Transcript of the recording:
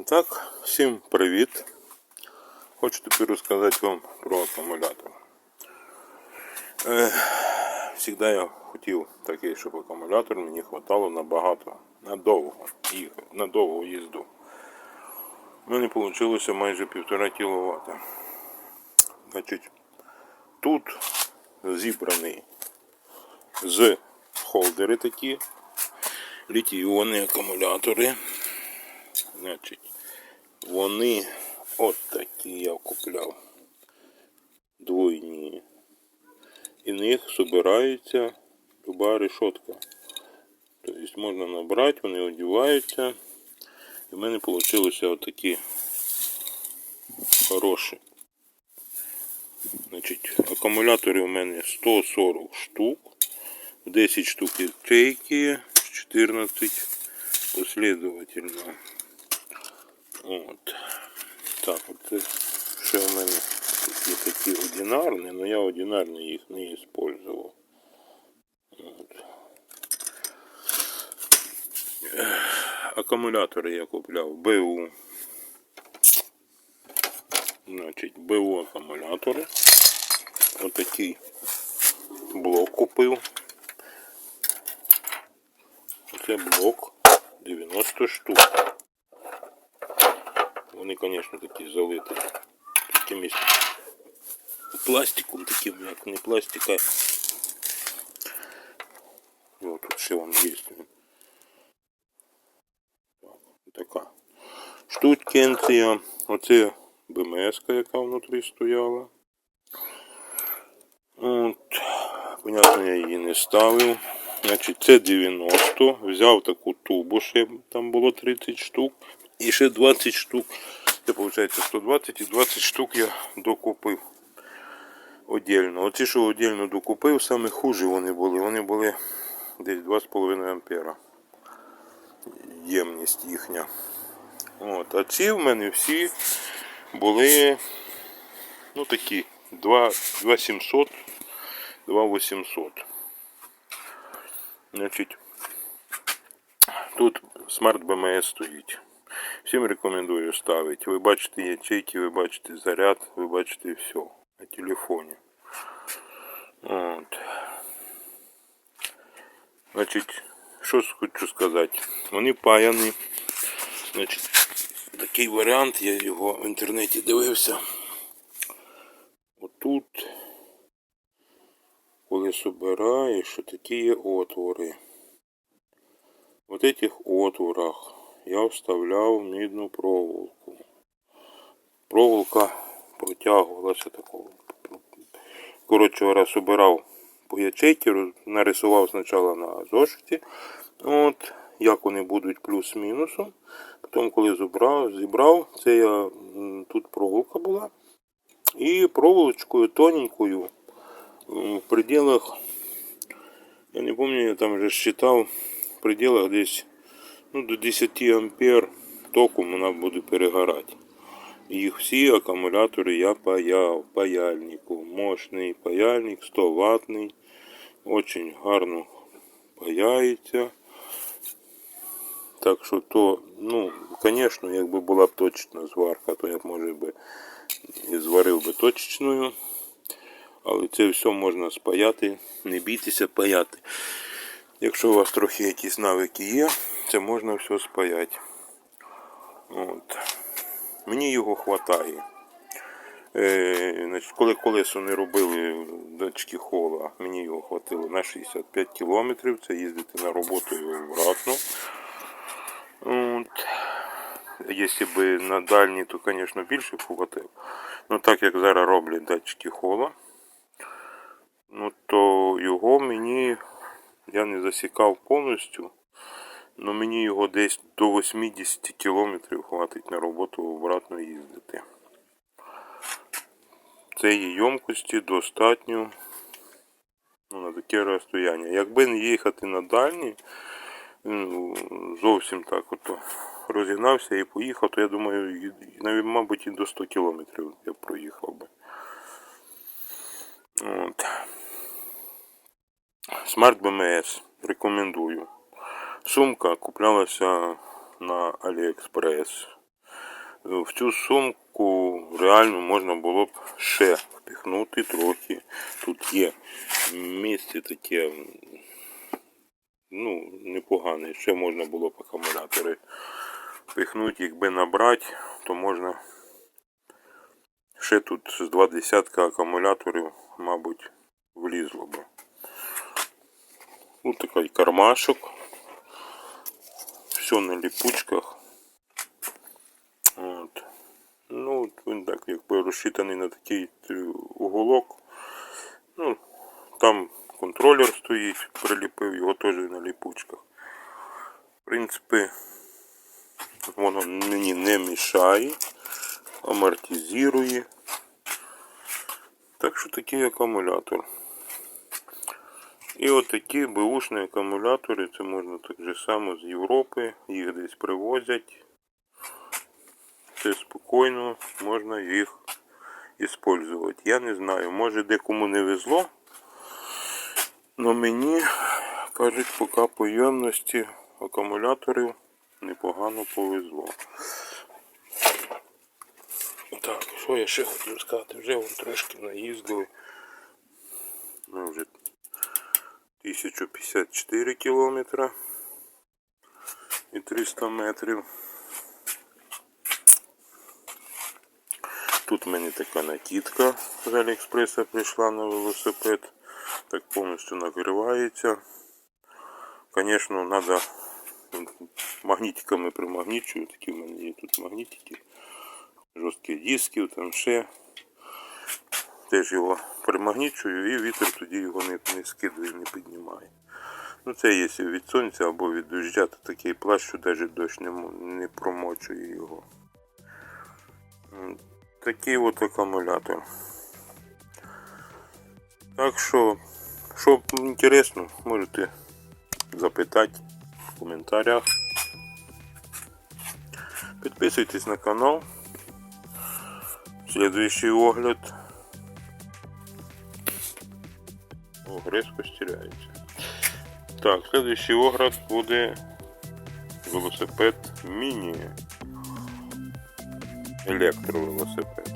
Так, всім привіт. Хочу тепер розказати вам про акумулятор. Е, Всегда я хотів такий, щоб акумулятор мені хватало набагато, надовго, їх- на довгу їзду. У мене вийшло майже 1,5 кВт. Значить, тут зібраний з холдери такі, літій-іонні акумулятори. Значить, вони от такі я купляв. Двойні. І в них збирається люба решетка. Тобто можна набрати, вони одіваються. І в мене вийшли отакі хороші. Значить, акумулятори у мене 140 штук. 10 штук ячейки, 14 последовательно. От. Так, оце ще у мене такі такі одинарні, але я одинарні їх не. От. Акумулятори я купляв БУ. Значить, БУ акумулятори. Отакий блок купив. Оце блок 90 штук. Вони, звісно, такі залиті якимось пластиком таким, як не пластик, а О, тут ще вам є. Так, така штукенція. Оце БМС, яка внутрі стояла. От, понятно, я її не ставив. Значить, це 90. Взяв таку тубу, ще там було 30 штук. І ще 20 штук. Це виходить 120 і 20 штук я докупив. Отдельно. Оці, що отдельно докупив, саме хуже вони були. Вони були десь 2,5 ампера. Ємність їхня. От. А ці в мене всі були ну такі 2700, 2800. Значить, тут смарт БМС стоїть. Всім рекомендую ставити. Ви бачите ячейки, ви бачите заряд, ви бачите все на телефоні. От. Значить, що хочу сказати. Вони паяні. Значить, такий варіант, я його в інтернеті дивився. Отут, коли собираєш, такі є отвори. В этих отворах я вставляв мідну проволоку. Проволока протягувалася такого. Коротше, раз собирав по роз- нарисував спочатку на зошиті. От, як вони будуть плюс-мінусом. Потім, коли зібрав, зібрав, це я тут проволока була. І проволочкою тоненькою в пределах, я не пам'ятаю, я там вже считав, в пределах десь ну, до 10 ампер током вона буде перегорати. Їх всі акумулятори я паяв паяльнику. Мощний паяльник, 100 ватний. Очень гарно паяється. Так що то, ну, звісно, якби була б точна зварка, то я б може би і зварив би точечною. Але це все можна спаяти, не бійтеся паяти. Якщо у вас трохи якісь навики є, це можна все спаяти. От. Мені його вистачає. Е, значить, коли колесо не робили датчики хола, мені його хватило на 65 кілометрів. Це їздити на роботу і обратно. От. Якщо б на дальні, то, звісно, більше хватило. Ну так як зараз роблять датчики хола, ну то його мені я не засікав повністю. Ну мені його десь до 80 кілометрів хватить на роботу обратно їздити. Цієї ємкості достатньо ну, на таке розстояння. Якби не їхати на дальні, ну, зовсім так от розігнався і поїхав, то я думаю, мабуть, і до 100 кілометрів я проїхав би. От. Smart BMS рекомендую. Сумка куплялася на AliExpress. в цю сумку реально можна було б ще впихнути трохи. Тут є місце таке, ну, непогане. Ще можна було б акумулятори впихнути, якби набрати, то можна ще тут з два десятка акумуляторів, мабуть, влізло би. Ось такий кармашок. Все на ліпучках. От. Ну, от він так якби розчитаний на такий е, уголок. Ну, там контролер стоїть, приліпив його теж на ліпучках. В принципі, воно мені не мішає, амортизує. Так що такий акумулятор. І отакі бушні акумулятори, це можна так же само з Європи, їх десь привозять. Це спокійно можна їх використовувати. Я не знаю, може декому не везло. Но мені, кажуть, поки по ємності акумуляторів непогано повезло. Так, що я ще хотів сказати? Вже вон трошки наїздили. Ми вже 1054 кілометра і 300 метрів. Тут в мене така накидка з Аліекспреса прийшла на велосипед. Так повністю накривається. Звісно, треба магнітиками примагнічую. Такі в мене є тут магнітики. Жорсткі диски, там ще. Теж його примагнічую і вітер тоді його не, не скидує, не піднімає. Ну це якщо від сонця або від дождя, то такий плащ, що навіть дощ не, не промочує його. Такий от акумулятор. Так що, що інтересно, можете запитати в коментарях. Підписуйтесь на канал. Следующий огляд. О, стіряється. стиряється. Так, следующий оград буде велосипед міні. Електровелосипед.